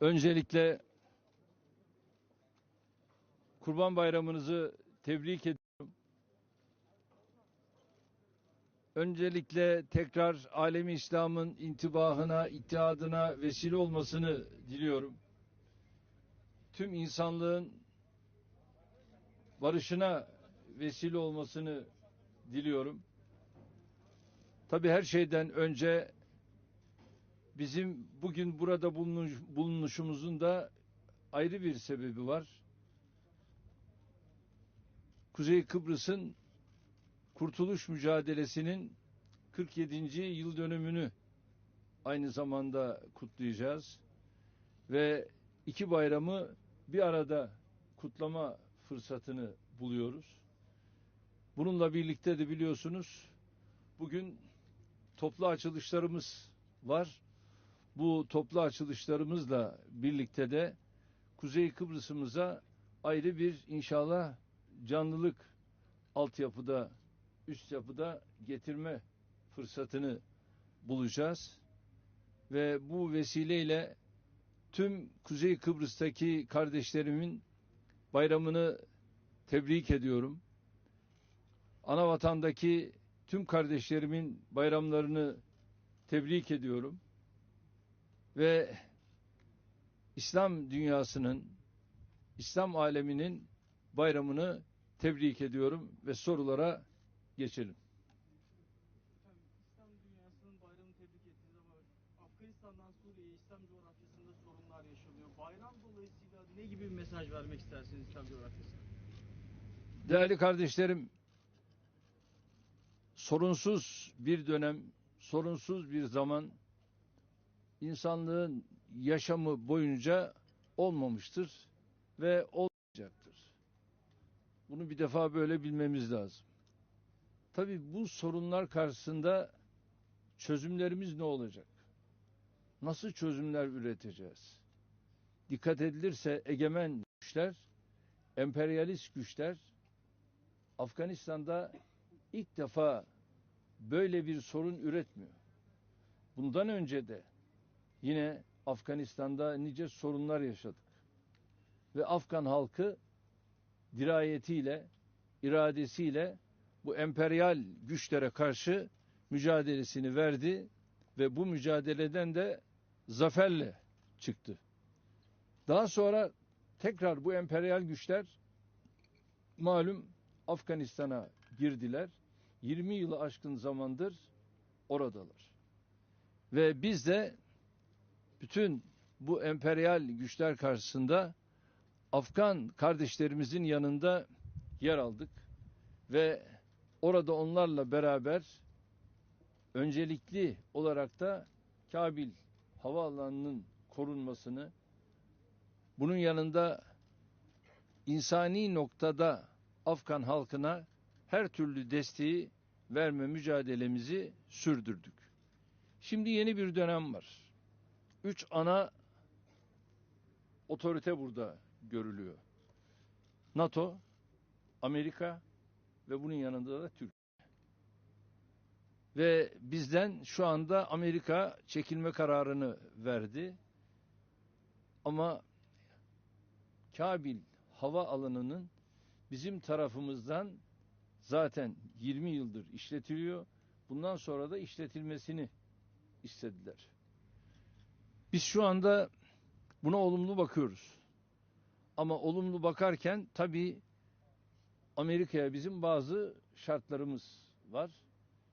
Öncelikle Kurban Bayramınızı tebrik ediyorum. Öncelikle tekrar alemi İslam'ın intibahına, ittihadına vesile olmasını diliyorum. Tüm insanlığın barışına vesile olmasını diliyorum. Tabii her şeyden önce bizim bugün burada bulunuş, bulunuşumuzun da ayrı bir sebebi var. Kuzey Kıbrıs'ın kurtuluş mücadelesinin 47. yıl dönümünü aynı zamanda kutlayacağız. Ve iki bayramı bir arada kutlama fırsatını buluyoruz. Bununla birlikte de biliyorsunuz bugün toplu açılışlarımız var. Bu toplu açılışlarımızla birlikte de Kuzey Kıbrıs'ımıza ayrı bir inşallah canlılık altyapıda, üst yapıda getirme fırsatını bulacağız. Ve bu vesileyle tüm Kuzey Kıbrıs'taki kardeşlerimin bayramını tebrik ediyorum. Ana vatandaki tüm kardeşlerimin bayramlarını tebrik ediyorum. Ve İslam dünyasının, İslam aleminin bayramını tebrik ediyorum ve sorulara geçelim. İslam dünyasının bayramını tebrik ettiniz ama Afganistan'dan Suriye'ye İslam coğrafyasında sorunlar yaşanıyor. Bayram dolayısıyla ne gibi bir mesaj vermek istersiniz İslam coğrafyasına? Değerli kardeşlerim, sorunsuz bir dönem, sorunsuz bir zaman insanlığın yaşamı boyunca olmamıştır ve olmayacaktır. Bunu bir defa böyle bilmemiz lazım. Tabii bu sorunlar karşısında çözümlerimiz ne olacak? Nasıl çözümler üreteceğiz? Dikkat edilirse egemen güçler, emperyalist güçler Afganistan'da ilk defa böyle bir sorun üretmiyor. Bundan önce de yine Afganistan'da nice sorunlar yaşadık. Ve Afgan halkı dirayetiyle, iradesiyle bu emperyal güçlere karşı mücadelesini verdi ve bu mücadeleden de zaferle çıktı. Daha sonra tekrar bu emperyal güçler malum Afganistan'a girdiler. 20 yılı aşkın zamandır oradalar. Ve biz de bütün bu emperyal güçler karşısında Afgan kardeşlerimizin yanında yer aldık ve orada onlarla beraber öncelikli olarak da Kabil havaalanının korunmasını bunun yanında insani noktada Afgan halkına her türlü desteği verme mücadelemizi sürdürdük. Şimdi yeni bir dönem var. Üç ana otorite burada görülüyor. NATO, Amerika ve bunun yanında da Türkiye. Ve bizden şu anda Amerika çekilme kararını verdi. Ama Kabil hava alanının bizim tarafımızdan zaten 20 yıldır işletiliyor. Bundan sonra da işletilmesini istediler. Biz şu anda buna olumlu bakıyoruz. Ama olumlu bakarken tabii Amerika'ya bizim bazı şartlarımız var.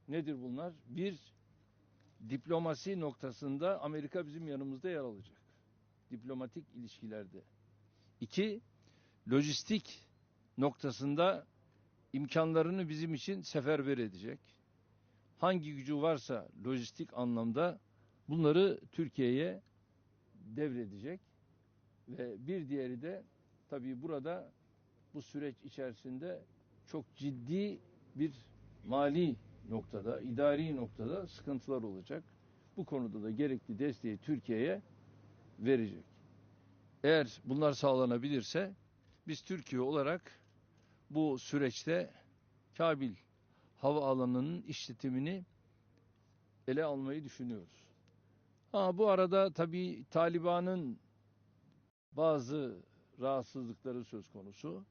Nedir bunlar? Bir, diplomasi noktasında Amerika bizim yanımızda yer alacak. Diplomatik ilişkilerde. İki, lojistik noktasında imkanlarını bizim için seferber edecek. Hangi gücü varsa lojistik anlamda bunları Türkiye'ye devredecek. Ve bir diğeri de tabii burada bu süreç içerisinde çok ciddi bir mali noktada, idari noktada sıkıntılar olacak. Bu konuda da gerekli desteği Türkiye'ye verecek. Eğer bunlar sağlanabilirse biz Türkiye olarak bu süreçte Kabil havaalanının işletimini ele almayı düşünüyoruz. Ha, bu arada tabii Taliban'ın bazı rahatsızlıkları söz konusu.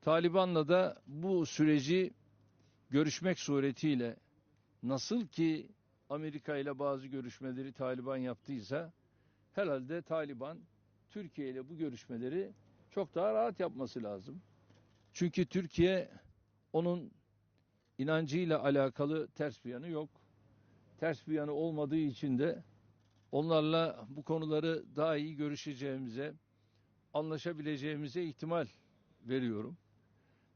Taliban'la da bu süreci görüşmek suretiyle nasıl ki Amerika ile bazı görüşmeleri Taliban yaptıysa herhalde Taliban Türkiye ile bu görüşmeleri çok daha rahat yapması lazım. Çünkü Türkiye onun inancıyla alakalı ters bir yanı yok. Ters bir yanı olmadığı için de onlarla bu konuları daha iyi görüşeceğimize, anlaşabileceğimize ihtimal veriyorum.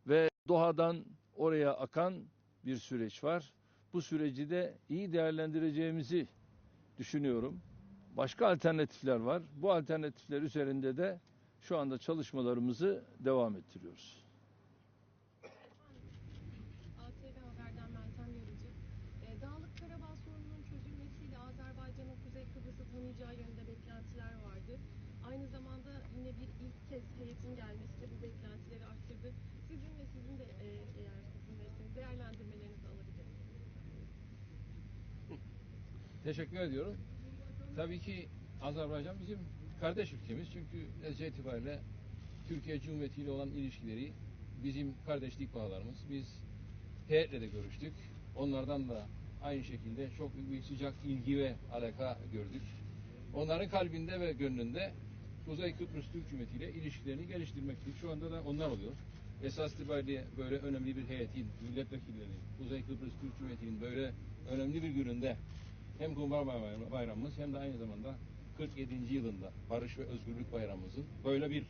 Ve Doha'dan oraya akan bir süreç var. Bu süreci de iyi değerlendireceğimizi düşünüyorum. Başka alternatifler var. Bu alternatifler üzerinde de şu anda çalışmalarımızı devam ettiriyoruz. Bir ilk kez heyetin gelmesi de bu beklentileri arttırdı. Sizin ve sizin de e, eğer sizinlerseniz değerlendirmelerinizi alabilirim. Teşekkür ediyorum. Tabii ki Azerbaycan bizim kardeş ülkemiz. Çünkü netice itibariyle Türkiye Cumhuriyeti ile olan ilişkileri bizim kardeşlik bağlarımız. Biz heyetle de görüştük. Onlardan da aynı şekilde çok büyük sıcak ilgi ve alaka gördük. Onların kalbinde ve gönlünde Kuzey Kıbrıs Türk Cumhuriyeti ile ilişkilerini geliştirmektir. Şu anda da onlar oluyor. Esas itibariyle böyle önemli bir heyetin, milletvekilleri, Kuzey Kıbrıs Türk Cumhuriyeti'nin böyle önemli bir gününde hem Bayramı- Bayramımız hem de aynı zamanda 47. yılında Barış ve Özgürlük Bayramımızın böyle bir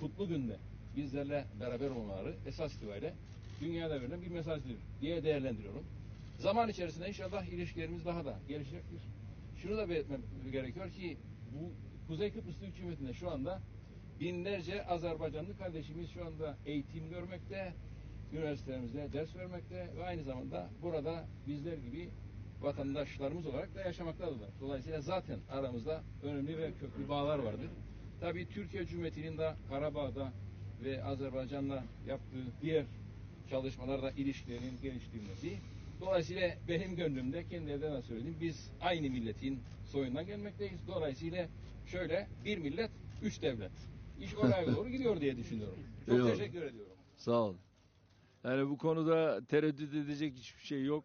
kutlu günde bizlerle beraber olmaları esas itibariyle dünyada verilen bir mesajdır diye değerlendiriyorum. Zaman içerisinde inşallah ilişkilerimiz daha da gelişecektir. Şunu da belirtmem gerekiyor ki bu Kuzey Kıbrıs Türk Cumhuriyeti'nde şu anda binlerce Azerbaycanlı kardeşimiz şu anda eğitim görmekte, üniversitelerimizde ders vermekte ve aynı zamanda burada bizler gibi vatandaşlarımız olarak da yaşamaktadırlar. Dolayısıyla zaten aramızda önemli ve köklü bağlar vardır. Tabii Türkiye Cumhuriyeti'nin de Karabağ'da ve Azerbaycan'la yaptığı diğer çalışmalarda ilişkilerin geliştirilmesi. Dolayısıyla benim gönlümde kendi evden de söyledim. Biz aynı milletin soyundan gelmekteyiz. Dolayısıyla şöyle bir millet, üç devlet. İş oraya doğru gidiyor diye düşünüyorum. Çok Eyvallah. teşekkür ediyorum. Sağ olun. Yani bu konuda tereddüt edecek hiçbir şey yok.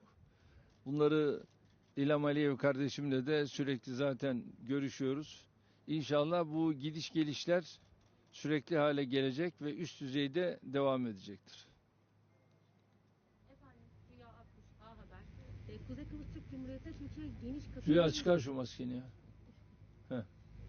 Bunları İlham Aliyev kardeşimle de sürekli zaten görüşüyoruz. İnşallah bu gidiş gelişler sürekli hale gelecek ve üst düzeyde devam edecektir. Türk Cumhuriyeti Türkiye geniş katılımlı, Rüya çıkar şu maskeni ya.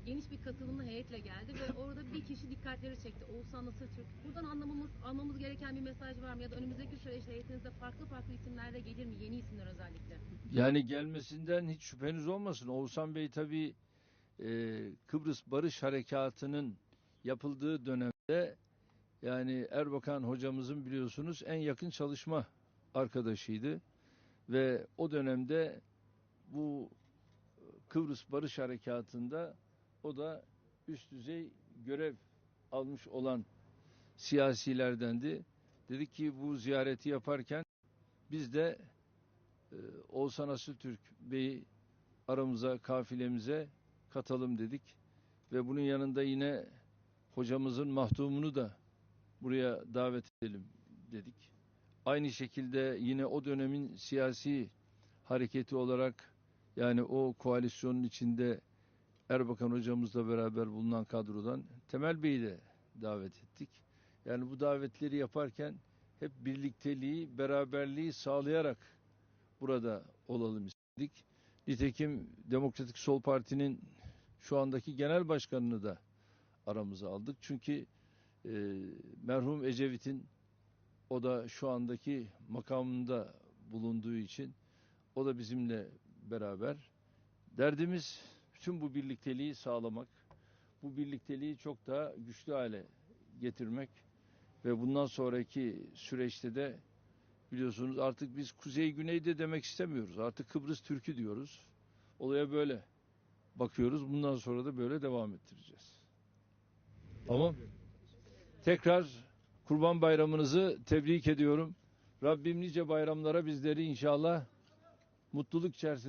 geniş bir katılımlı heyetle geldi ve orada bir kişi dikkatleri çekti. Oğuzhan Nasır Türk. Buradan anlamamız, almamız gereken bir mesaj var mı? Ya da önümüzdeki süreçte heyetinizde farklı farklı isimler de gelir mi? Yeni isimler özellikle. Yani gelmesinden hiç şüpheniz olmasın. Oğuzhan Bey tabii e, Kıbrıs Barış Harekatı'nın yapıldığı dönemde yani Erbakan hocamızın biliyorsunuz en yakın çalışma arkadaşıydı. Ve o dönemde bu e, Kıbrıs Barış Harekatı'nda o da üst düzey görev almış olan siyasilerdendi. Dedik ki bu ziyareti yaparken biz de e, Oğuzhan Asıltürk Bey'i aramıza, kafilemize katalım dedik. Ve bunun yanında yine hocamızın mahdumunu da buraya davet edelim dedik. Aynı şekilde yine o dönemin siyasi hareketi olarak yani o koalisyonun içinde Erbakan hocamızla beraber bulunan kadrodan Temel Bey'i de davet ettik. Yani bu davetleri yaparken hep birlikteliği, beraberliği sağlayarak burada olalım istedik. Nitekim Demokratik Sol Parti'nin şu andaki genel başkanını da aramıza aldık. Çünkü e, merhum Ecevit'in o da şu andaki makamında bulunduğu için o da bizimle beraber. Derdimiz bütün bu birlikteliği sağlamak, bu birlikteliği çok daha güçlü hale getirmek ve bundan sonraki süreçte de biliyorsunuz artık biz kuzey güney de demek istemiyoruz. Artık Kıbrıs Türk'ü diyoruz. Olaya böyle bakıyoruz. Bundan sonra da böyle devam ettireceğiz. Tamam. Tekrar Kurban Bayramınızı tebrik ediyorum. Rabbim nice bayramlara bizleri inşallah mutluluk içerisinde